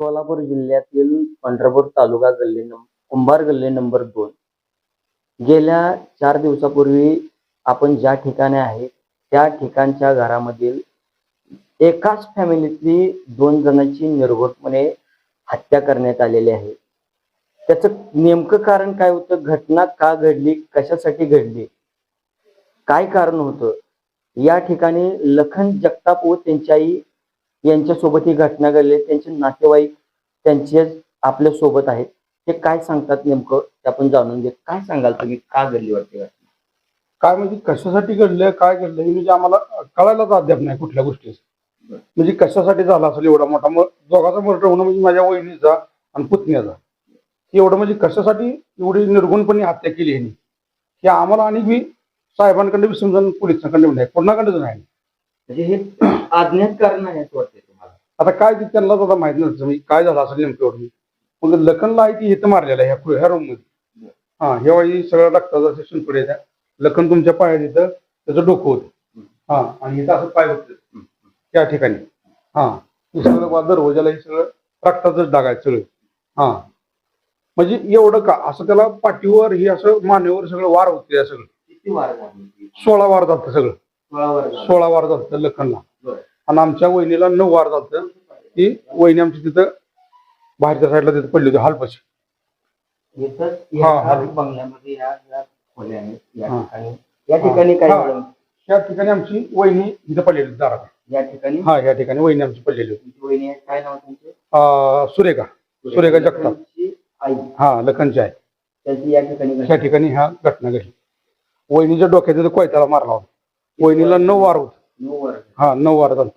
सोलापूर जिल्ह्यातील पंढरपूर तालुका गल्ली कुंभार गल्ली नंबर दोन. गेल्या चार दिवसापूर्वी आपण ज्या ठिकाणी आहे त्या ठिकाणच्या घरामधील एकाच फॅमिलीतली दोन जणांची निर्घोटपणे हत्या करण्यात आलेली आहे. त्याचं नेमकं कारण काय होतं घटना का घडली कशासाठी घडली काय कारण होतं या ठिकाणी लखन जगताप व त्यांच्याही आई यांच्यासोबत ही घटना घडली. त्यांचे नातेवाईक त्यांचे आपल्यासोबत आहेत. ते काय सांगतात नेमकं? ते आपण जाणून घेत काय सांगाल तुम्ही? का घडली वाटते घटना काय म्हणजे कशासाठी घडलं काय घडलं हे म्हणजे आम्हाला कळायलाच अद्याप नाही कुठल्या गोष्टी म्हणजे कशासाठी झाला असेल एवढा मोठा मग दोघाचा मर्डर होणं म्हणजे माझ्या वहिनीचा आणि पुतण्याचा. एवढं म्हणजे कशासाठी एवढी निर्गुणपणे हत्या केली ह्यांनी? हे आम्हाला आणि बी साहेबांकडे समजा पोलिसांकडे नाही कोणाकडे नाही. म्हणजे हे अज्ञात कारण आहे असं वाटतंय तुम्हाला. आता काय ते त्यांनाच आता माहीत नसतं म्हणजे काय झालं असेल नेमकं एवढं. मग लखनला आहे ती इथं मारलेलं आहे ह्या ह्या रूममध्ये. हा ह्या वेळी सगळं रक्ताचं असे शिंपडे त्या लखन तुमच्या पायात इथं त्याचं डोकं होतं. हा आणि इथं असं पाय होतं त्या ठिकाणी. हा हे सगळं दरवाजाला हे सगळं रक्ताचंच डाग आहे सगळं. हा. म्हणजे एवढं का? असं त्याला पाठीवर ही असं मानेवर सगळं वार होते सगळं. किती वार सोळा वार जातं सगळं. सोळा वार झाले. लखनला. आणि आमच्या वहिनीला नऊ वार जातं ती वहिनी आमची तिथं बाहेरच्या साईडला तिथं पडली होती हालपाशी. हा, या. बंगल्यामध्ये या या या. ठिकाणी या ठिकाणी. झालं? आमची वहिनी इथं पडलेली होती दारात. या ठिकाणी? हा या ठिकाणी वहिनी आमची पडलेली होती. वहिनी काय नाव तुमचे? सुरेखा. सुरेखा जगताप. आई. हा लखनची आहे त्यांची या ठिकाणी त्या ठिकाणी ह्या घटना घडली. वहिनीच्या डोक्यात तिथं कोयत्याला मारला होता. वहिनीला नऊ वार होत. नऊ वर्ष हा नऊ वार झालं.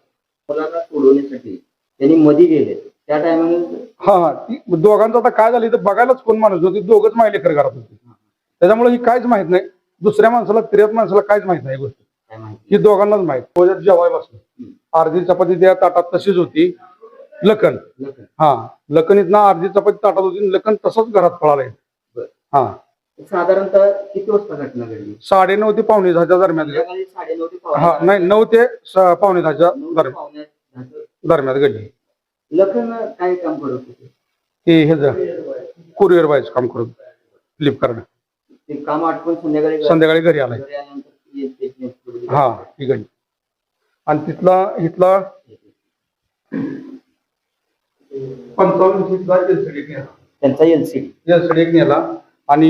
मुलांना सोडवण्यासाठी त्यांनी मध्ये गेले. त्या टायमाला हा हा. ती दोघांचं आता काय झालं इथं बघायलाच कोण माणूस नव्हती. दोघच खरं घरात होते. त्याच्यामुळे ही काहीच माहीत नाही. दुसऱ्या माणसाला तिऱ्यात माणसाला काहीच माहीत नाही गोष्ट. ही दोघांनाच माहीत. त्याच्यात जेवाय बसलं. अर्धी चपाती त्या ताटात तशीच होती. लखन. हा. लखन इथनं अर्धी चपाती ताटात होती लखन तसंच घरात पळालाय बरं. हा. साधारणतः किती वाजता घटना घडली? साडे नऊ ते पावणे दहाच्या दरम्यान. संध्याकाळी साडेनऊ ते पावणे हा. नाही नऊ ते स- पावणे दहाच्या नऊ ते दरम्यान. पावणे दहाचं. दरम्यान घडली. लखन काय काम करत होते? हे हे कुरिअर बायचं काम करत फ्लिपकार्ट ते काम आटपून संध्याकाळी घरी- संध्याकाळी घरी आलाय. घरी आल्यानंतर ते- ते- ते- ते- हा ही घडली आणि तिथला इथला पंचावन्न इंचीचा एलसीडी त्यांचा एलसीडी नेला. आणि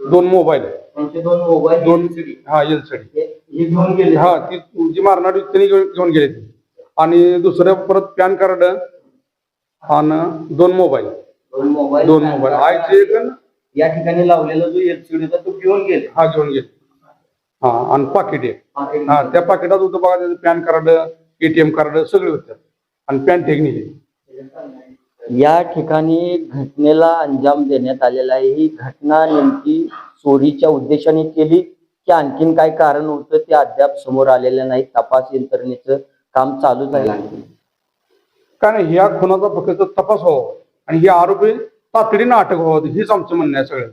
दोन मोबाईल. दोन मोबाईल? दोन LCD. हा एलसीडी. हे घेऊन गेले. हा ती जी मारणारी त्यांनी घेऊन गेले ती. आणि दुसरं परत पॅन कार्ड आणि दोन मोबाईल. दोन मोबाईल आयचे एक आणि या ठिकाणी लावलेला जो एलसीडी होता तो घेऊन गेले. हा घेऊन गेले. हा आणि पाकिट एक. हा, एक हा त्या पाकिटात होतं बघा त्याचं पॅन कार्ड एटीएम कार्ड सगळे होते. आणि पॅन टेक नेली या ठिकाणी घटनेला अंजाम देण्यात आलेला आहे. ही घटना नेमकी चोरीच्या उद्देशाने केली की आणखीन काय कारण होतं ते अद्याप समोर आलेलं नाही. तपास यंत्रणेचं काम चालूच आहे. कारण नाही ह्या खुनाचा फक्त तपास व्हावा आणि हे आरोपी तातडीनं अटक व्हावं हेच आमचं म्हणणं आहे सगळं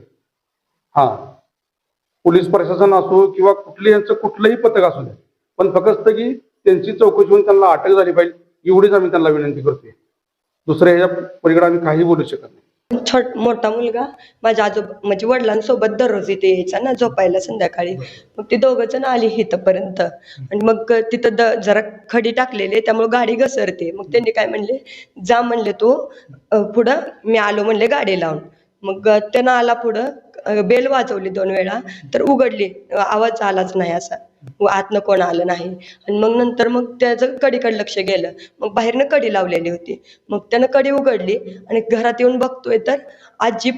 हा. पोलीस प्रशासन असो किंवा कुठले यांचं कुठलंही पथक असू दे पण फक्त की त्यांची चौकशी होऊन त्यांना अटक झाली पाहिजे एवढीच आम्ही त्यांना विनंती करतोय. दुसऱ्या याच्या पलीकडे आम्ही काही बोलू शकत नाही. छोट मोठा मुलगा माझ्या आजोबा म्हणजे वडिलांसोबत दररोज इथे यायचा ना झोपायला संध्याकाळी. मग ते दोघं जण आली इथंपर्यंत. आणि मग तिथं द जरा खडी टाकलेले त्यामुळे गाडी घसरते. मग त्यांनी काय म्हणले जा म्हणले तू. पुढं मी आलो म्हणले गाडी लावून. मग त्यांना आला पुढं. बेल वाजवली दोन वेळा. तर उघडली. आवाज आलाच नाही असा. व आतनं कोण आलं नाही. आणि मग नंतर मग त्याचं कडीकडे लक्ष गेलं. मग बाहेरनं कडी लावलेली होती. मग त्यानं कडी उघडली आणि घरात येऊन बघतोय तर आजी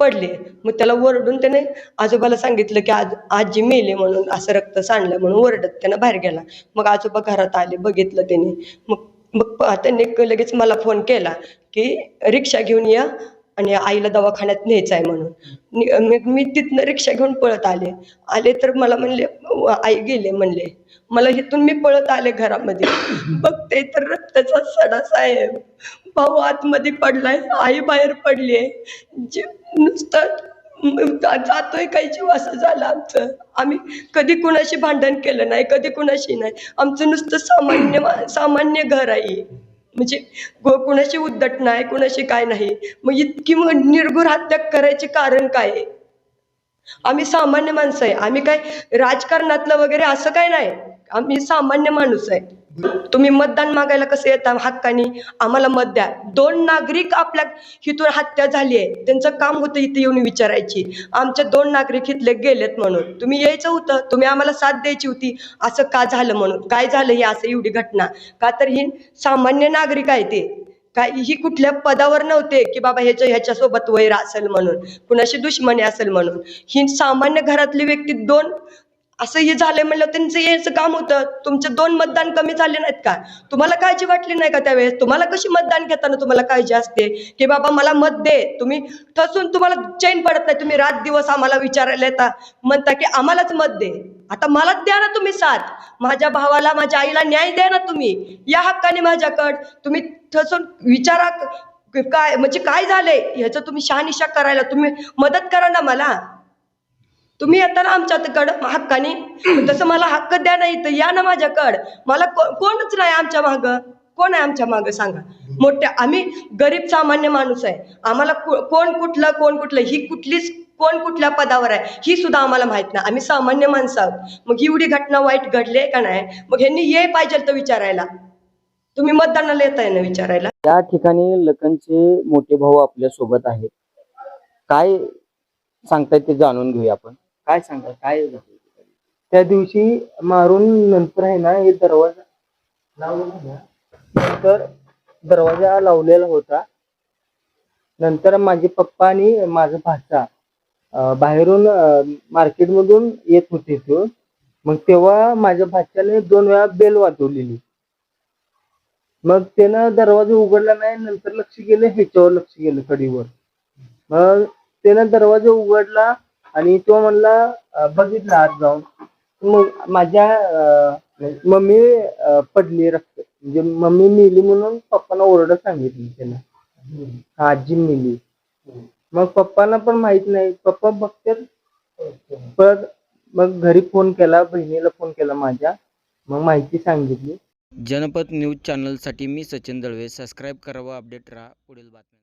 पडली. मग त्याला ओरडून त्याने आजोबाला सांगितलं की आज आजी मेली म्हणून असं रक्त सांडलं म्हणून ओरडत त्यानं बाहेर गेला. मग आजोबा घरात आले बघितलं त्याने. मग मग त्यांनी लगेच मला फोन केला की रिक्षा घेऊन या आणि आईला दवाखान्यात न्यायचं आहे म्हणून मग मी तिथनं रिक्षा घेऊन पळत आले. आले तर मला म्हणले "व- आई गेले म्हणले. मला इथून मी पळत आले घरामध्ये. बघते तर रक्ताचा सडा साहेब. भाऊ आतमध्ये पडलाय. आई बाहेर पडली आहे नुसतं जा- जातोय काही जीव असं झालं आमचं. आम्ही कधी कुणाशी भांडण केलं नाही कधी कुणाशी नाही. आमचं नुसतं सामान्य सामान्य घर आहे. म्हणजे कुणाशी उद्धट नाही कुणाशी काय नाही. मग इतकी मग निर्गुण हत्या करायचे कारण काय? आहे? आम्ही सामान्य माणसं आहे. आम्ही काय राजकारणातलं वगैरे असं काय नाही. आम्ही सामान्य माणूस आहे. तुम्ही मतदान मागायला कसं येता? हक्कानी? आम्हाला मत द्या. दोन नागरिक आपल्या इथून हत्या झाली आहे. त्यांचं काम होतं इथे येऊन विचारायची. आमचे दोन नागरिक इथले गेलेत म्हणून. तुम्ही यायचं होतं. तुम्ही आम्हाला साथ द्यायची होती. असं का झालं म्हणून? काय झालं ही असं एवढी घटना? का तर ही सामान्य नागरिक आहे ते. काय ही कुठल्या पदावर नव्हते की बाबा ह्याच्या ह्याच्यासोबत वैर असेल म्हणून. कुणाशी दुश्मनी असेल म्हणून. ही सामान्य घरातली व्यक्ती दोन असं हे झालंय म्हणलं त्यांचं यायचं काम होतं. तुमचे दोन मतदान कमी झाले नाहीत का? तुम्हाला काळजी वाटली नाही का त्यावेळेस? तुम्हाला कशी मतदान घेताना तुम्हाला काळजी असते? की बाबा मला मत दे. तुम्ही ठसून तुम्हाला चैन पडत नाही. तुम्ही रात दिवस आम्हाला विचारायला येता. म्हणता की आम्हालाच मत दे. आता मलाच द्या ना तुम्ही साथ. माझ्या भावाला माझ्या आईला न्याय द्या ना तुम्ही. या हक्काने माझ्याकड. तुम्ही ठसून विचारा काय म्हणजे काय झालंय? ह्याचं तुम्ही शहानिशा करायला तुम्ही मदत करा ना मला. तुम्ही येता ना आमच्याकडं हक्काने. तसं मला हक्क द्या नाही तर या ना माझ्याकड. मला कोणच नाही आमच्या माग. कोण आहे आमच्या माग सांगा. मोठ्या आम्ही गरीब सामान्य माणूस आहे. आम्हाला कोण कुठलं कोण कुठलं ही कुठलीच कोण कुठल्या पदावर आहे ही सुद्धा आम्हाला माहीत नाही. आम्ही सामान्य माणसं आहोत. मग एवढी घटना वाईट घडली आहे का नाही? मग ह्यांनी ये पाहिजे तर विचारायला. तुम्ही मतदानाला येताय ना विचारायला? त्या ठिकाणी लखनचे मोठे भाऊ आपल्यासोबत आहेत. काय सांगतायत ते जाणून घेऊया आपण. काय सांगता काय झालं? त्या दिवशी मारून नंतर आहे ना हे दरवाजा नंतर दरवाजा लावलेला होता. नंतर माझे पप्पा आणि माझा भाचा अं, बाहेरून मार्केट मधून येत होते तो मग तेव्हा माझ्या भाच्याने दोन वेळा बेल वाजवलेली. मग त्यानं दरवाजा उघडला नाही नंतर लक्ष गेलं ह्याच्यावर लक्ष गेलं कडीवर मग त्यानं दरवाजा उघडला आणि तो म्हणला बघितला आत जाऊन. मग माझ्या म्हणजे मम्मी पडली रक्त म्हणजे मम्मी मिली म्हणून पप्पांना ओरडत सांगितली त्यांना. आजी मिली. मग पप्पांना पण माहीत नाही. पप्पा बघतात. परत मग घरी फोन केला बहिणीला फोन केला माझ्या. मग माहिती सांगितली. जनपद न्यूज चॅनलसाठी मी सचिन दळवे. सबस्क्राईब करावा अपडेट राहा. पुढील बातम्या